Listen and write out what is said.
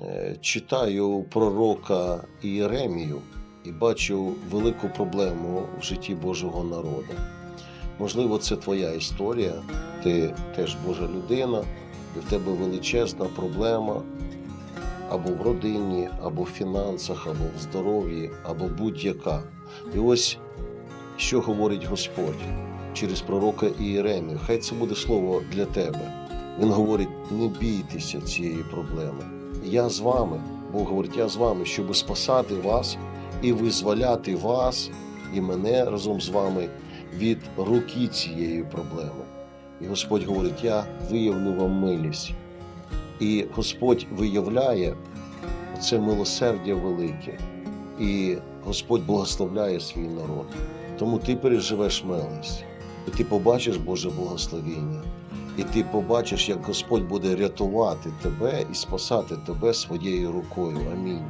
е, читаю пророка Іеремію і бачу велику проблему в житті Божого народу. Можливо, це твоя історія, ти теж Божа людина, і в тебе величезна проблема або в родині, або в фінансах, або в здоров'ї, або будь-яка. І ось що говорить Господь через пророка Іеремію. Хай це буде слово для тебе. Він говорить: не бійтеся цієї проблеми. Я з вами. Бог говорить, я з вами, щоб спасати вас і визволяти вас і мене разом з вами від руки цієї проблеми. І Господь говорить: Я виявлю вам милість. І Господь виявляє це милосердя велике. І Господь благословляє свій народ. Тому ти переживеш милість, і ти побачиш Боже благословіння, і ти побачиш, як Господь буде рятувати тебе і спасати тебе своєю рукою. Амінь.